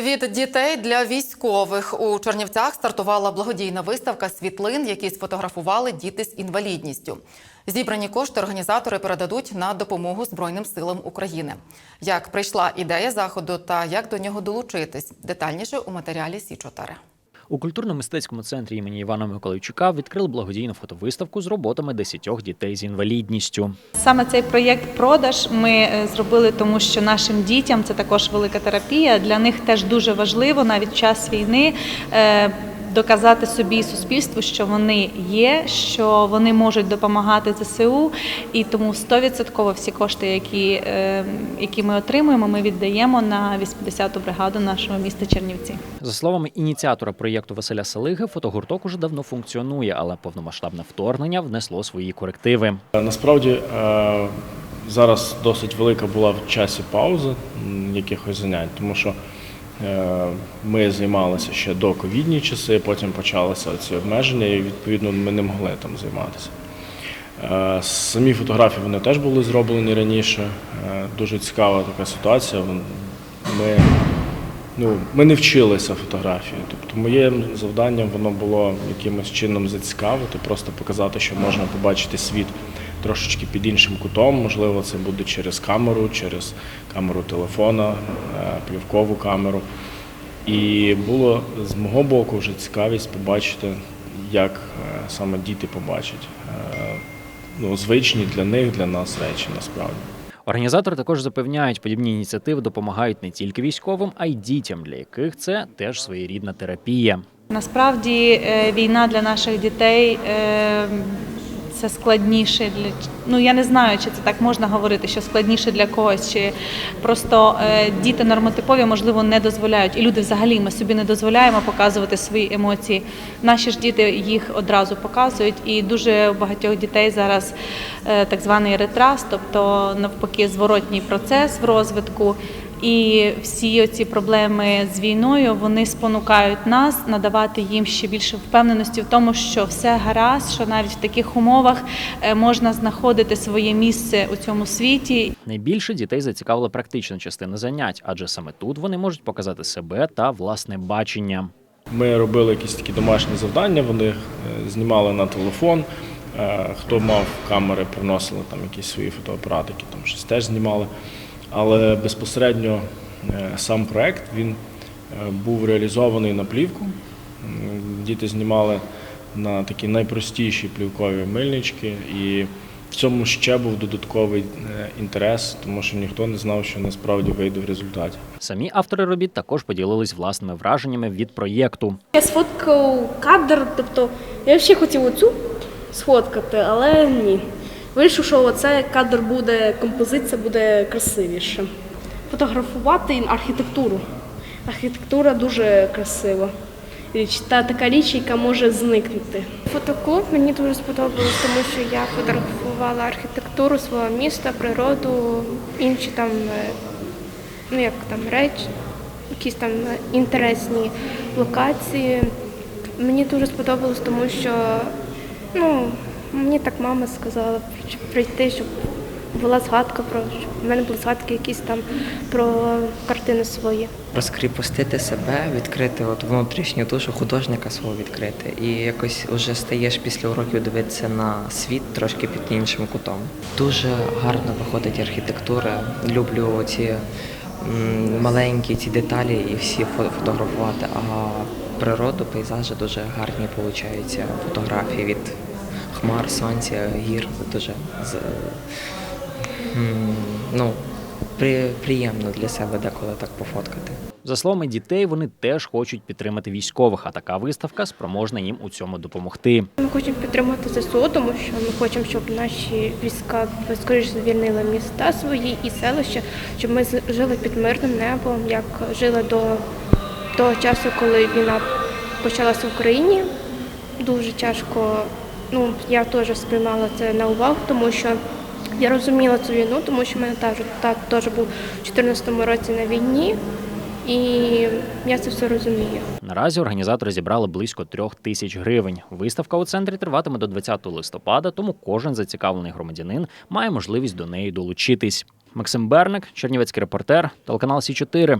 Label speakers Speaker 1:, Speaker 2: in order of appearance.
Speaker 1: Від дітей для військових у Чернівцях стартувала благодійна виставка світлин, які сфотографували діти з інвалідністю. Зібрані кошти організатори передадуть на допомогу Збройним силам України. Як прийшла ідея заходу та як до нього долучитись, детальніше у матеріалі Сі 4
Speaker 2: У культурно-мистецькому центрі імені Івана Миколайчука відкрили благодійну фотовиставку з роботами десятьох дітей з інвалідністю.
Speaker 3: Саме цей проєкт продаж ми е, зробили, тому що нашим дітям це також велика терапія. Для них теж дуже важливо навіть час війни. Е, Доказати собі і суспільству, що вони є, що вони можуть допомагати ЗСУ, і тому 100% всі кошти, які, е, які ми отримуємо, ми віддаємо на 80-ту бригаду нашого міста Чернівці.
Speaker 2: За словами ініціатора проєкту Василя Салиги, фотогурток уже давно функціонує, але повномасштабне вторгнення внесло свої корективи.
Speaker 4: Насправді е, зараз досить велика була в часі пауза якихось занять, тому що е, ми займалися ще до ковідні часи, потім почалися ці обмеження, і відповідно ми не могли там займатися. Е, Самі фотографії вони теж були зроблені раніше. Е, Дуже цікава така ситуація. Ми, ну, ми не вчилися фотографії. Тобто моїм завданням воно було якимось чином зацікавити, просто показати, що можна побачити світ трошечки під іншим кутом. Можливо, це буде через камеру, через камеру телефона, е, плівкову камеру. І було з мого боку вже цікавість побачити, як е, саме діти побачать. Е, Ну, звичні для них, для нас речі насправді.
Speaker 2: Організатори також запевняють, подібні ініціативи допомагають не тільки військовим, а й дітям, для яких це теж своєрідна терапія.
Speaker 3: Насправді війна для наших дітей це складніше для ну я не знаю, чи це так можна говорити, що складніше для когось, чи просто е, діти нормотипові можливо не дозволяють, і люди взагалі ми собі не дозволяємо показувати свої емоції. Наші ж діти їх одразу показують, і дуже багатьох дітей зараз е, так званий ретрас, тобто навпаки зворотній процес в розвитку. І всі ці проблеми з війною вони спонукають нас надавати їм ще більше впевненості в тому, що все гаразд, що навіть в таких умовах е, можна знаходити своє місце у цьому світі.
Speaker 2: Найбільше дітей зацікавила практична частина занять, адже саме тут вони можуть показати себе та власне бачення.
Speaker 4: Ми робили якісь такі домашні завдання, вони е, знімали на телефон. Е, Хто мав камери, приносили там якісь свої фотоапаратики, там щось теж знімали. Але безпосередньо е, сам проект він е, був реалізований на плівку. Діти знімали на такі найпростіші плівкові мильнички, і в цьому ще був додатковий е, інтерес, тому що ніхто не знав, що насправді вийде в результаті.
Speaker 2: Самі автори робіт також поділились власними враженнями від проєкту.
Speaker 5: Я сфоткав кадр, тобто я ще хотів оцю сфоткати, але ні. Вирішив, що оцей кадр буде, композиція буде красивіша. Фотографувати архітектуру. Архітектура дуже красива. Річ, та така річ, яка може зникнути.
Speaker 6: Фотоклуб мені дуже сподобалось, тому що я фотографувала архітектуру свого міста, природу, інші там, е, ну як там речі, якісь там інтересні локації. Мені дуже сподобалось, тому що ну, мені так мама сказала щоб прийти, щоб була згадка про щоб в мене були згадки якісь там про картини свої.
Speaker 7: розкріпостити себе, відкрити от внутрішню душу художника свого відкрити. І якось вже стаєш після уроків дивитися на світ трошки під іншим кутом. Дуже гарно виходить архітектура. Люблю ці маленькі ці деталі і всі фотографувати. А природу, пейзажі дуже гарні получаються фотографії від хмар, сонця, гір. Дуже з- ну, при, приємно для себе деколи так пофоткати.
Speaker 2: За словами дітей, вони теж хочуть підтримати військових, а така виставка спроможна їм у цьому допомогти.
Speaker 6: Ми хочемо підтримати ЗСУ, тому що ми хочемо, щоб наші війська скоріше звільнили міста свої і селища, щоб ми з- жили під мирним небом, як жили до того часу, коли війна почалася в Україні. Дуже тяжко. Ну, я теж сприймала це на увагу, тому що я розуміла цю війну, тому що в мене тато теж був у 2014 році на війні, і я це все розумію.
Speaker 2: Наразі організатори зібрали близько трьох тисяч гривень. Виставка у центрі триватиме до 20 листопада, тому кожен зацікавлений громадянин має можливість до неї долучитись. Максим Берник, Чернівецький репортер, телеканал Сі 4